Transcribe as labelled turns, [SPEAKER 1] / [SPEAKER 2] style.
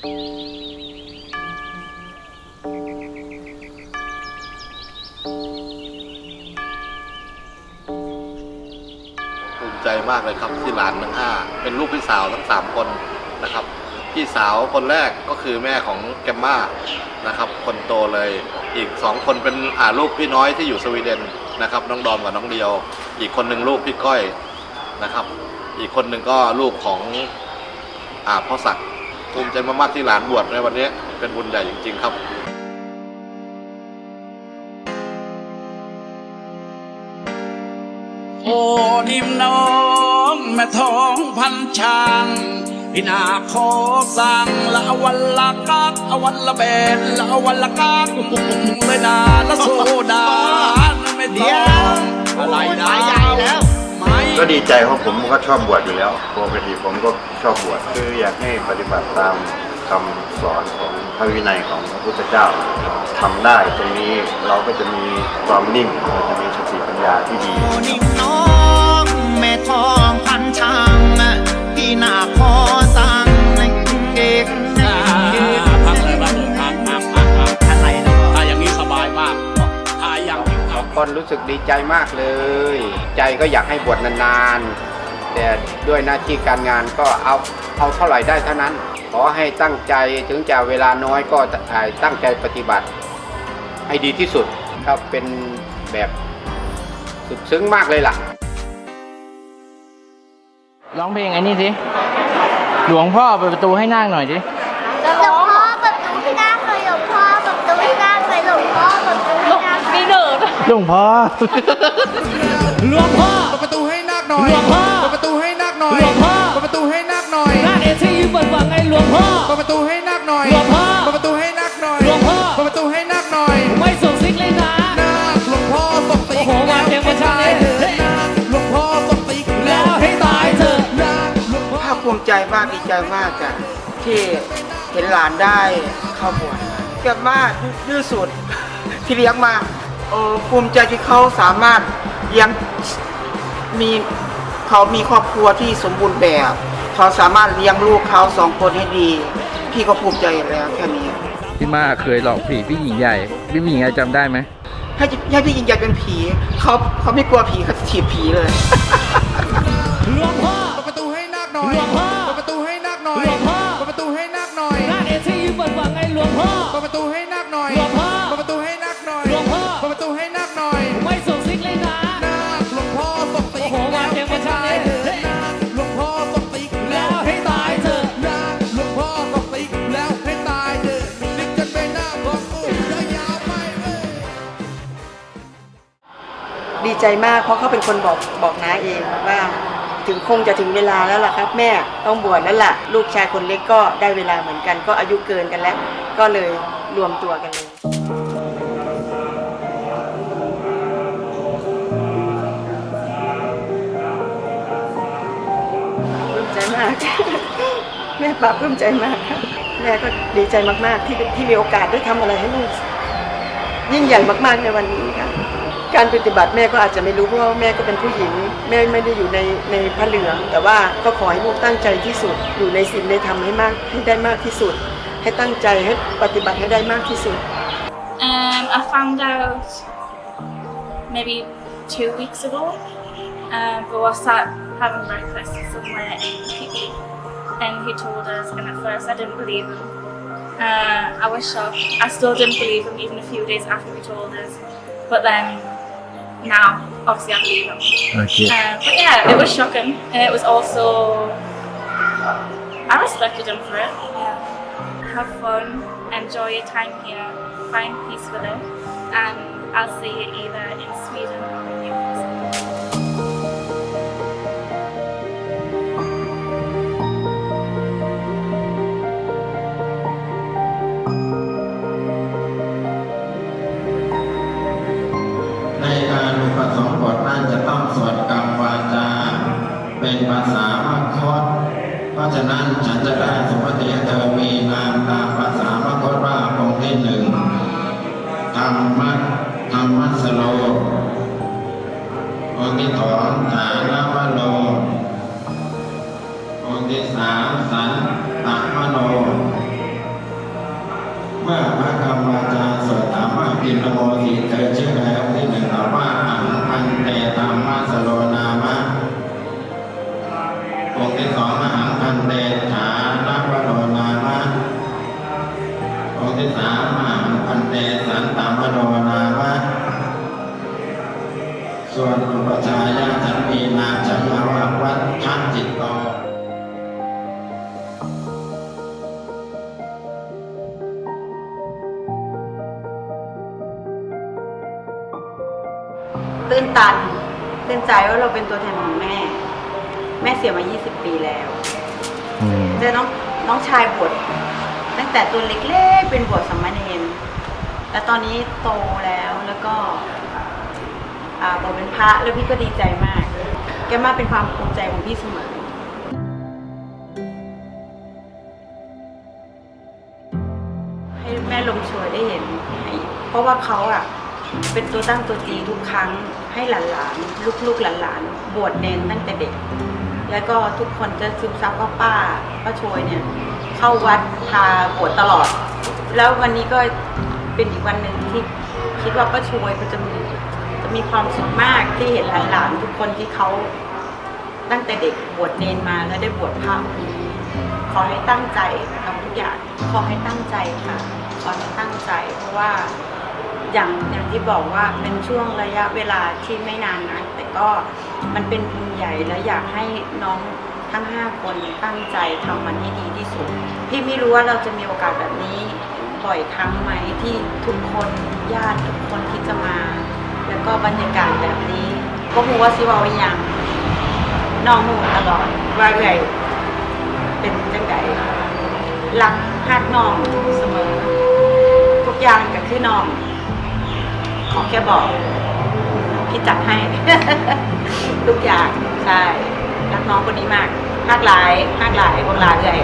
[SPEAKER 1] ภูมิใจมากเลยครับที่หลานทั้งห้าเป็นลูกพี่สาวทั้งสามคนนะครับ พี่สาวคนแรกก็คือแม่ของแกมมานะครับ คนโตเลยอีกสองคนเป็นอ่าลูกพี่น้อยที่อยู่สวีเดนนะครับ น้องดอมกับน้องเดียว อีกคนหนึ่งลูกพี่ก้อยนะครับ อีกคนหนึ่งก็ลูกของอ่าพ่อศักดิ์ ภูมิใจมากๆที่หลานบวชในวันนี้เป็นบุญใหญ่จริง ๆ ครับ
[SPEAKER 2] โอ้นิ่มน้องแม่ทองพันช่างพี่นาขอสั่งละวันละกักอวันละเบนละวันละกักเลยนาละโซดาไม่ต้องอะไรนะ
[SPEAKER 3] ใหญ่แล้ว
[SPEAKER 2] ไม่
[SPEAKER 4] ก็ดีใจเพราะผมก็ชอบบวชอยู่แล้วปกติผมก็ชอบบวชคืออยากให้ปฏิบัติตามคำสอนของพระวินัยของพระพุทธเจ้าทำได้ตรงนี้เราก็จะมีความนิ่งเราจะมีสติปัญญาที่ดี
[SPEAKER 3] โอ้นิ่มน้องแม่ทองพันช่างพี่นาขอสั่งเด็ก
[SPEAKER 2] อ่าพักเลยพักเลยพักพักพักพัก
[SPEAKER 3] อะไรนะ
[SPEAKER 2] ถ้าอย่างนี้สบายมากถ้าอย่างนี้ครับ
[SPEAKER 5] ก่อนรู้สึกดีใจมากเลย ใจก็อยากให้บวชนานๆ แต่ด้วยหน้าที่การงานก็เอาเอาเท่าไหร่ได้เท่านั้น ขอให้ตั้งใจถึงจะเวลาน้อยก็อ่าตั้งใจปฏิบัติ ให้ดีที่สุดครับเป็นแบบสุดซึ้งมากเลยล่ะ
[SPEAKER 6] ร้องเพลงไอ้นี่สิ หลวงพ่อเปิดประตูให้นั่งหน่อยสิ
[SPEAKER 7] หลวง หลวงพ่อหลวงพ่อเปิดประตูให้นั
[SPEAKER 8] กหน่อย
[SPEAKER 2] หลวงพ่อ
[SPEAKER 8] เปิดประตูให้นักหน่อย
[SPEAKER 2] หลวงพ่อ
[SPEAKER 8] เปิดประตูให้นักหน่อย
[SPEAKER 2] หน้าเอทีเปิดวังไอ้หลวงพ่อ
[SPEAKER 8] เปิดประตูให้นักหน่อย
[SPEAKER 2] หลวงพ่อ
[SPEAKER 8] เปิดประตูให้นักหน่อย
[SPEAKER 2] หลวงพ่อ
[SPEAKER 8] เปิดประตูให้นักหน่อย
[SPEAKER 2] ไม่ส่งซิกเลยนะ
[SPEAKER 8] นาคหลวงพ่อตกตี
[SPEAKER 2] โอ้โหมาเพียงประชันเลย
[SPEAKER 8] นาคหลวงพ่อตกตี
[SPEAKER 2] แล้วให้ตายเถอะ
[SPEAKER 8] นาคหลวงพ่อ
[SPEAKER 9] ภาคภูมิใจมากดีใจมากจ้ะที่เห็นหลานได้เข้าบวชแกมากดื้อสุดที่เลี้ยงมา เออภูมิใจที่เขาสามารถเลี้ยงมีเขามีครอบครัวที่สมบูรณ์แบบ เขาสามารถเลี้ยงลูกเขาสองคนให้ดี พี่ก็ภูมิใจแล้วแค่นี้
[SPEAKER 6] พี่มาเคยหลอกผีพี่หญิงใหญ่ พี่หญิงใหญ่จำได้ไหม
[SPEAKER 9] ให้ให้พี่ยิงใหญ่เป็นผีเขาเขาไม่กลัวผีเขาถีบผีเลย
[SPEAKER 2] หลวงพ่อ
[SPEAKER 8] เปิดประตูให้นักหน่อย
[SPEAKER 2] หลวงพ่อ
[SPEAKER 8] เปิดประตูให้นักหน่อย
[SPEAKER 2] หลวงพ่อ
[SPEAKER 8] เปิดประตูให้นักหน่อย
[SPEAKER 2] หน้าเอทีเปิดวังไอ้หลวงพ่อ
[SPEAKER 8] เปิดประตูให้นักหน่อย
[SPEAKER 2] หลวงพ่อ
[SPEAKER 8] ดประตูให้นักหน่อย
[SPEAKER 2] ไม่ส่งซิกเลยนะ
[SPEAKER 8] นาคหลวงพ่อตกตี
[SPEAKER 2] โอ้โหมาเพียงประชันเลย
[SPEAKER 8] นาคหลวงพ่อตกตี
[SPEAKER 2] แล้วให้ตายเถอะ
[SPEAKER 8] นาคหลวงพ่อตกตีแล้วให้ตายเถอะลิกกันไปหน้าของกูยาวๆไปเอ้ย
[SPEAKER 10] ดีใจมากเพราะเขาเป็นคนบอกบอกน้าเองว่า ถึงคงจะถึงเวลาแล้วล่ะครับ แม่ต้องบวชแล้วล่ะ ลูกชายคนเล็กก็ได้เวลาเหมือนกัน ก็อายุเกินกันแล้ว ก็เลยรวมตัวกันเลยาก แม่ปลาบปลื้มใจมากครับแม่ก็ดีใจมากๆที่ที่มีโอกาสได้ทำอะไรให้ลูกยิ่งใหญ่มากๆในวันนี้ค่ะการปฏิบัติแม่ก็อาจจะไม่รู้เพราะว่าแม่ก็เป็นผู้หญิง แม่ไม่ได้อยู่ในในพระเหลือง แต่ว่าก็ขอให้ลูกตั้งใจที่สุด อยู่ในศีลในธรรมให้มากให้ได้มากที่สุด ให้ตั้งใจให้ปฏิบัติให้ได้มากที่สุด
[SPEAKER 7] Um, I found out maybe two weeks ago. Um, we were sat having breakfast somewhere in Piggy, and he told us, and at first I didn't believe him. Uh, I was shocked. I still didn't believe him even a few days after he told us. But then now, obviously, I believe him. Uh, but yeah, it was shocking. And it was also. I respected him for it. Yeah. Have fun, enjoy your time here, find peace with it, and I'll see you either in Sweden or in Newcastle.
[SPEAKER 11] สมบทนั่นจะต้องสวดกรรมวาจา เป็นภาษามัคคตเพราะฉะนั้นฉันจะได้สมติเธอมีนามตามภาษามัคคตว่าองค์ที่หนึ่งธรรมะธรรมะสโลองค์ที่สองฐานวโลองค์ที่สามสันตัมโนเมื่อพระกรรมวาจาสวดถามว่าปินโมสีเธอชื่ออะไร ปชายาฉันมีนามฉันยาววัดชันจิตโต
[SPEAKER 10] ตื้นตันตื้นใจว่าเราเป็นตัวแทนของแม่ แม่เสียมา 20 ปีแล้ว
[SPEAKER 6] อืม
[SPEAKER 10] เจอน้องน้องชายบวชตั้งแต่ตัวเล็กๆเป็นบวชสามเณรแต่ตอนนี้โตแล้วแล้วก็ อ่าเป็นพระแล้วพี่ก็ดีใจมาก แกมาเป็นความภูมิใจของพี่เสมอให้แม่ลมช่วยได้เห็น เพราะว่าเขาอะเป็นตัวตั้งตัวตีทุกครั้งให้หลานๆลูกๆหลานๆบวชเนนตั้งแต่เด็ก แล้วก็ทุกคนจะซึมซับว่าป้าป้าโชยเนี่ย เข้าวัดพาบวชตลอด แล้ววันนี้ก็เป็นอีกวันหนึ่งที่คิดว่าป้าโชยก็จะมี มีความสุขมากที่เห็นหลานๆทุกคนที่เขาตั้งแต่เด็กบวชเนนมาแล้วได้บวชพระขอให้ตั้งใจทำทุกอย่างขอให้ตั้งใจค่ะ ขอให้ตั้งใจ เพราะว่าอย่างอย่างที่บอกว่าเป็นช่วงระยะเวลาที่ไม่นานนะแต่ก็มันเป็นบุญใหญ่และอยากให้น้องทั้งห้าคนตั้งใจทำมันให้ดีที่สุด พี่ไม่รู้ว่าเราจะมีโอกาสแบบนี้บ่อยครั้งไหมที่ทุกคนญาติทุกคนที่จะมา ก็บรรยากาศแบบนี้ก็หูว่าสิเวาอหย่างน้องหูตลอดว่าเรื่อยเป็นจังไดรักฮักน้องเสมอ ทุกอย่างก็คือน้อง ขอแค่บอกพี่จัดให้ ทุกอย่างใช่รักน้องคนนี้มากฮักหลายฮักหลายคนหลายเลย